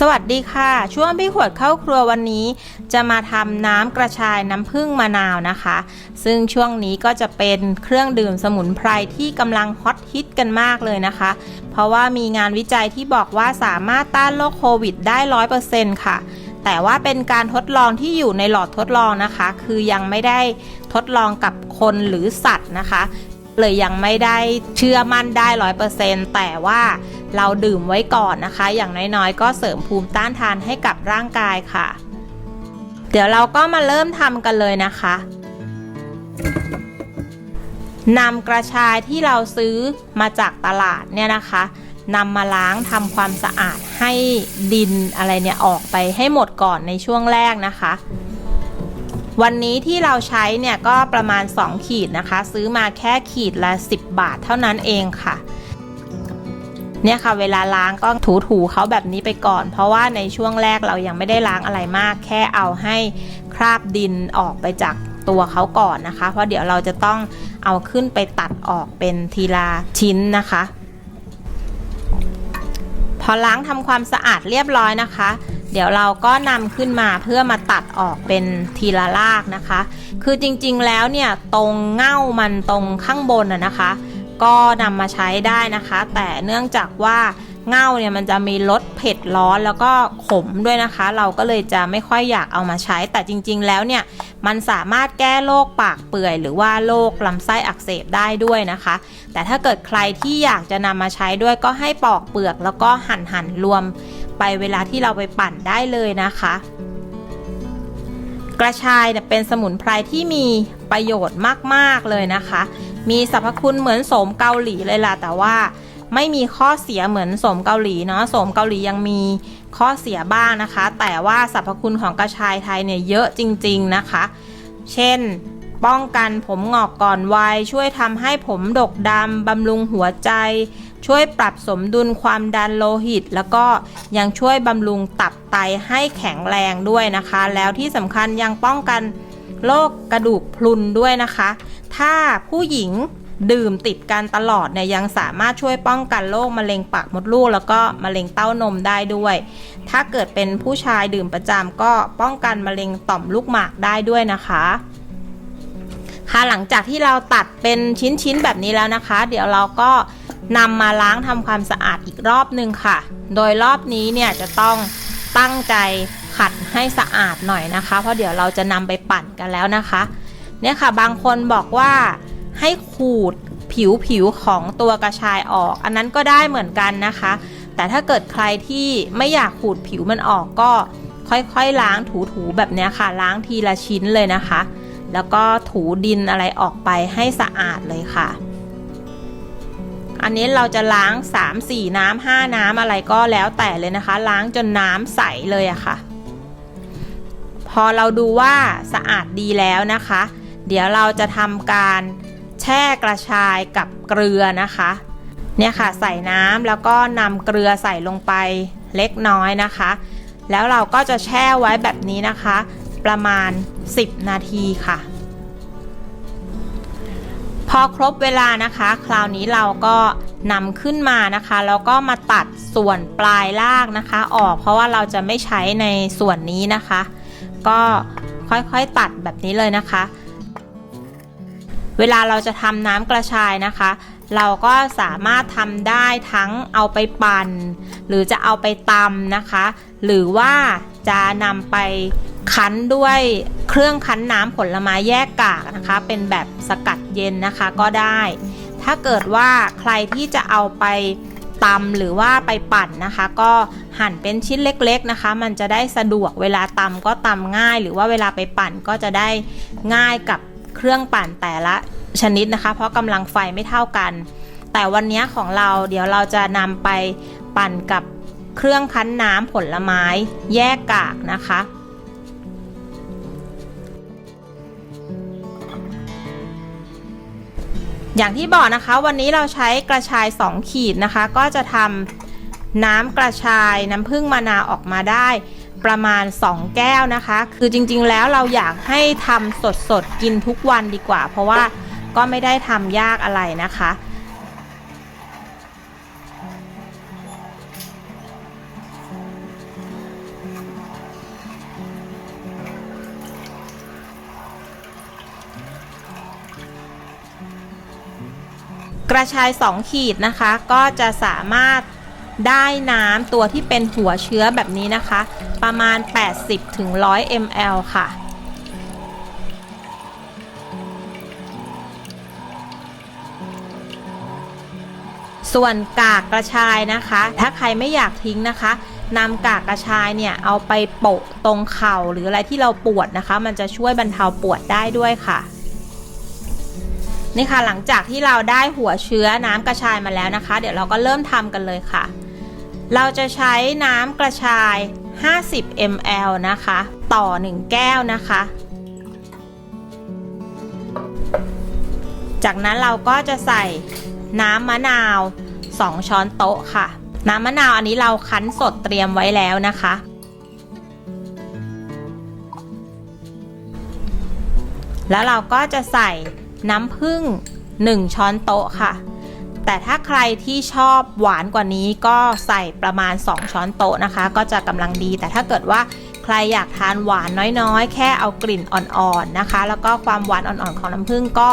สวัสดีค่ะ ช่วงพี่ขวดเข้าครัววันนี้ จะมาทำน้ำกระชายน้ำผึ้งมะนาวนะคะ ซึ่งช่วงนี้ก็จะเป็นเครื่องดื่มสมุนไพรที่กำลังฮอตฮิตกันมากเลยนะคะ เพราะว่ามีงานวิจัยที่บอกว่าสามารถต้านโรคโควิดได้ร้อยเปอร์เซ็นต์ค่ะ แต่ว่าเป็นการทดลองที่อยู่ในหลอดทดลองนะคะ คือยังไม่ได้ทดลองกับคนหรือสัตว์นะคะ เลยยังไม่ได้เชื่อมั่นได้ร้อยเปอร์เซ็นต์แต่ว่าเราดื่มไว้ก่อนนะคะ อย่างน้อยๆ ก็เสริมภูมิต้านทานให้กับร่างกายค่ะ เดี๋ยวเราก็มาเริ่มทำกันเลยนะคะนำกระชายที่เราซื้อมาจากตลาดเนี่ยนะคะนำมาล้างทำความสะอาดให้ดินอะไรเนี่ยออกไปให้หมดก่อนในช่วงแรกนะคะ วันนี้ที่เราใช้เนี่ยก็ประมาณ 2 ขีดนะคะ ซื้อมาแค่ขีดละ 10 บาทเท่านั้นเองค่ะ เนี่ยค่ะเวลาล้างก็ถูๆเขาแบบนี้ไปก่อน เพราะว่าในช่วงแรกเรายังไม่ได้ล้างอะไรมาก แค่เอาให้คราบดินออกไปจากตัวเขาก่อนนะคะ เพราะเดี๋ยวเราจะต้องเอาขึ้นไปตัดออกเป็นทีละชิ้นนะคะ พอล้างทำความสะอาดเรียบร้อยนะคะ เดี๋ยวเราก็นำขึ้นมาเพื่อมาตัดออกเป็นทีละรากนะคะ คือจริงๆแล้วเนี่ยตรงเง่ามันตรงข้างบนอะนะคะ ก็นำมาใช้ได้นะคะ แต่เนื่องจากว่าเง่าเนี่ยมันจะมีรสเผ็ดร้อนแล้วก็ขมด้วยนะคะ เราก็เลยจะไม่ค่อยอยากเอามาใช้ แต่จริง ๆ แล้วเนี่ยมันสามารถแก้โรคปากเปื่อย หรือว่าโรคลำไส้อักเสบได้ด้วยนะคะ แต่ถ้าเกิดใครที่อยากจะนำมาใช้ด้วยก็ให้ปอกเปลือกแล้วก็หั่นหั่นรวม ไปเวลาที่เราไปปั่นได้เลยนะคะ กระชายเนี่ยเป็นสมุนไพรที่มีประโยชน์มากๆเลยนะคะ มีสรรพคุณเหมือนโสมเกาหลีเลยล่ะแต่ว่าไม่มีข้อเสียเหมือนโสมเกาหลีเนาะโสมเกาหลียังมีข้อเสียบ้างนะคะ แต่ว่าสรรพคุณของกระชายไทยเนี่ยเยอะจริง ๆนะคะ เช่นป้องกันผมงอกก่อนวัยช่วยทำให้ผมดกดำบำรุงหัวใจ ช่วยปรับสมดุลความดันโลหิต แล้วก็ยังช่วยบำรุงตับไตให้แข็งแรงด้วยนะคะ แล้วที่สำคัญยังป้องกันโรคกระดูกพรุนด้วยนะคะ ถ้าผู้หญิงดื่มติดกันตลอดเนี่ยยังสามารถช่วยป้องกันโรคมะเร็งปากมดลูก แล้วก็มะเร็งเต้านมได้ด้วย ถ้าเกิดเป็นผู้ชายดื่มประจำก็ป้องกันมะเร็งต่อมลูกหมากได้ด้วยนะคะ ค่ะหลังจากที่เราตัดเป็นชิ้นๆแบบนี้แล้วนะคะ เดี๋ยวเราก็ นำมาล้างทำความสะอาดอีกรอบหนึ่งค่ะ โดยรอบนี้เนี่ยจะต้องตั้งใจขัดให้สะอาดหน่อยนะคะ เพราะเดี๋ยวเราจะนำไปปั่นกันแล้วนะคะ เนี่ยค่ะบางคนบอกว่าให้ขูดผิวผิวของตัวกระชายออก อันนั้นก็ได้เหมือนกันนะคะ แต่ถ้าเกิดใครที่ไม่อยากขูดผิวมันออกก็ค่อยๆล้างถูๆแบบนี้ค่ะ ล้างทีละชิ้นเลยนะคะ แล้วก็ถูดินอะไรออกไปให้สะอาดเลยค่ะ อันนี้เราจะล้าง 3 4 น้ำ5น้ำอะไรก็แล้วแต่เลยนะคะ ล้างจนน้ำใสเลยอะค่ะ พอเราดูว่าสะอาดดีแล้วนะคะ เดี๋ยวเราจะทำการแช่กระชายกับเกลือนะคะ เนี่ยค่ะใส่น้ำแล้วก็นำเกลือใส่ลงไปเล็กน้อยนะคะ แล้วเราก็จะแช่ไว้แบบนี้นะคะ ประมาณ 10 นาทีค่ะ อครบเวลานะคะ คราวนี้เราก็นำขึ้นมานะคะ แล้วก็มาตัดส่วนปลายรากนะคะ ออกเพราะว่าเราจะไม่ใช้ในส่วนนี้นะคะ ก็ค่อยๆตัดแบบนี้เลยนะคะ เวลาเราจะทำน้ำกระชายนะคะ เราก็สามารถทำได้ทั้งเอาไปปั่น หรือจะเอาไปตำนะคะ หรือว่าจะนำไปคั้นด้วย เครื่องคั้นน้ำผลไม้แยกกากนะคะ เป็นแบบสกัดเย็นนะคะก็ได้ ถ้าเกิดว่าใครที่จะเอาไปตำหรือว่าไปปั่นนะคะ ก็หั่นเป็นชิ้นเล็กๆนะคะ มันจะได้สะดวกเวลาตำก็ตำง่าย หรือว่าเวลาไปปั่นก็จะได้ง่ายกับเครื่องปั่นแต่ละชนิดนะคะ เพราะกำลังไฟไม่เท่ากัน แต่วันนี้ของเราเดี๋ยวเราจะนำไปปั่นกับเครื่องคั้นน้ำผลไม้แยกกากนะคะ อย่างที่บอกนะคะวันนี้เราใช้กระชาย 2 ขีดนะคะ ก็จะทำน้ำกระชายน้ำผึ้งมะนาวออกมาได้ประมาณ 2 แก้วนะคะ คือจริงๆแล้วเราอยากให้ทำสดๆ กินทุกวันดีกว่า เพราะว่าก็ไม่ได้ทำยากอะไรนะคะ ระชาย 2 ขีดนะคะ ก็จะสามารถได้น้ำตัวที่เป็นหัวเชื้อแบบนี้นะคะ ประมาณ 80ถึง100 ml ค่ะส่วนกากกระชายนะคะ ถ้าใครไม่อยากทิ้งนะคะนำกากกระชายเนี่ยเอาไปโปะตรงเข่าหรืออะไรที่เราปวดนะคะ มันจะช่วยบรรเทาปวดได้ด้วยค่ะ นี่ค่ะหลังจากที่เราได้หัวเชื้อน้ำกระชายมาแล้วนะคะ เดี๋ยวเราก็เริ่มทำกันเลยค่ะ เราจะใช้น้ำกระชาย 50 ml นะคะ ต่อ 1 แก้วนะคะ จากนั้นเราก็จะใส่น้ำมะนาว 2 ช้อนโต๊ะค่ะ น้ำมะนาวอันนี้เราคั้นสดเตรียมไว้แล้วนะคะแล้วเราก็จะใส่ น้ำผึ้ง1 ช้อนโต๊ะค่ะ แต่ถ้าใครที่ชอบหวานกว่านี้ก็ใส่ประมาณ 2 ช้อนโต๊ะนะคะ ก็จะกำลังดี แต่ถ้าเกิดว่าใครอยากทานหวานน้อยๆ แค่เอากลิ่นอ่อนๆนะคะ แล้วก็ความหวานอ่อนๆของน้ำผึ้งก็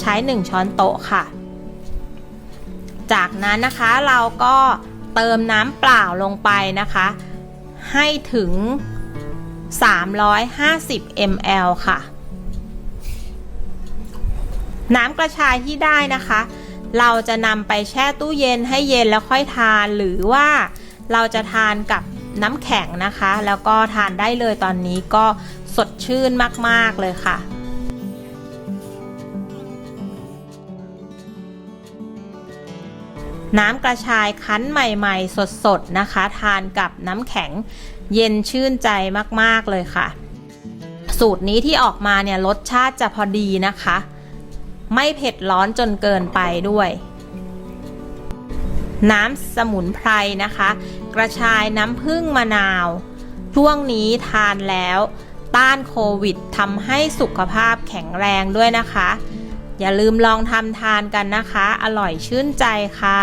ใช้ 1 ช้อนโต๊ะค่ะ จากนั้นนะคะเราก็เติมน้ำเปล่าลงไปนะคะ ให้ถึง 350 ml ค่ะ น้ำกระชายที่ได้นะคะ เราจะนำไปแช่ตู้เย็นให้เย็นแล้วค่อยทาน หรือว่าเราจะทานกับน้ำแข็งนะคะ แล้วก็ทานได้เลยตอนนี้ก็สดชื่นมาก ๆ เลยค่ะน้ำกระชายคั้นใหม่ ๆ สดๆนะคะ ทานกับน้ำแข็งเย็นชื่นใจมาก ๆ เลยค่ะ สูตรนี้ที่ออกมาเนี่ยรสชาติจะพอดีนะคะ ไม่เผ็ดร้อนจนเกินไปด้วย น้ำสมุนไพรนะคะ กระชายน้ำผึ้งมะนาว ช่วงนี้ทานแล้ว ต้านโควิดทำให้สุขภาพแข็งแรงด้วยนะคะ อย่าลืมลองทำทานกันนะคะ อร่อยชื่นใจค่ะ